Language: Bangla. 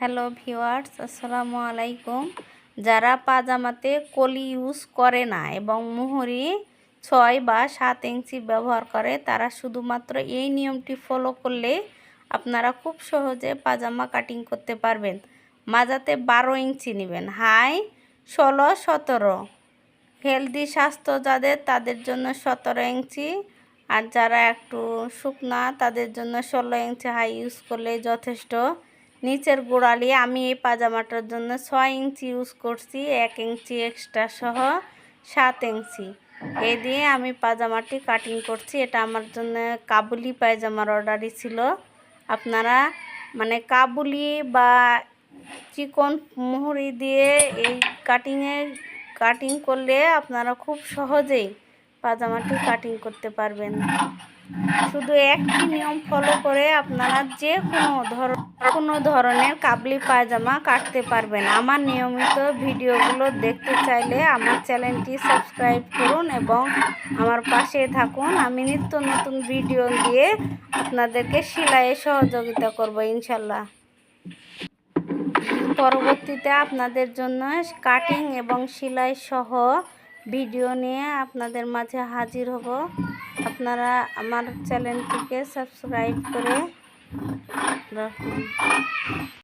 হ্যালো ভিওয়ার্স আসসালামু আলাইকুম। যারা পাজামাতে কলি ইউজ করে না এবং মুহুরি ছয় বা সাত ইঞ্চি ব্যবহার করে, তারা শুধুমাত্র এই নিয়মটি ফলো করলে আপনারা খুব সহজে পাজামা কাটিং করতে পারবেন। মাজাতে বারো ইঞ্চি নেবেন। হাই, ষোলো, সতেরো। হেলদি স্বাস্থ্য যাদের, তাদের জন্য সতেরো ইঞ্চি। আর যারা একটু শুকনা, তাদের জন্য ষোলো ইঞ্চি হাই ইউজ করলে যথেষ্ট। নিচের গোড়ালি আমি এই পাজামাটার জন্য ছয় ইঞ্চি ইউজ করছি, এক ইঞ্চি এক্সট্রা সহ সাত ইঞ্চি। এই দিয়ে আমি পাজামাটি কাটিং করছি, এটা আমার জন্য কাবুলি পায়জামার অর্ডারই ছিল। আপনারা মানে কাবুলি বা চিকন মুহুরি দিয়ে এই কাটিংয়ে কাটিং করলে আপনারা খুব সহজেই পাজামাটি কাটিং করতে পারবেন। শুধু একটি নিয়ম ফলো করে আপনারা যে কোনো ধর কোনো ধরনের কাবলি পায়জামা কাটতে পারবেন। আমার নিয়মিত ভিডিওগুলো দেখতে চাইলে আমার চ্যানেলটি সাবস্ক্রাইব করুন এবং আমার পাশে থাকুন। আমি নিত্য নতুন ভিডিও দিয়ে আপনাদেরকে সেলাইয়ে সহযোগিতা করব ইনশাল্লাহ। পরবর্তীতে আপনাদের জন্য কাটিং এবং সেলাই সহ ভিডিও নিয়ে আপনাদের মাঝে হাজির হব। আপনারা আমার চ্যানেলটিকে সাবস্ক্রাইব করে রাখুন।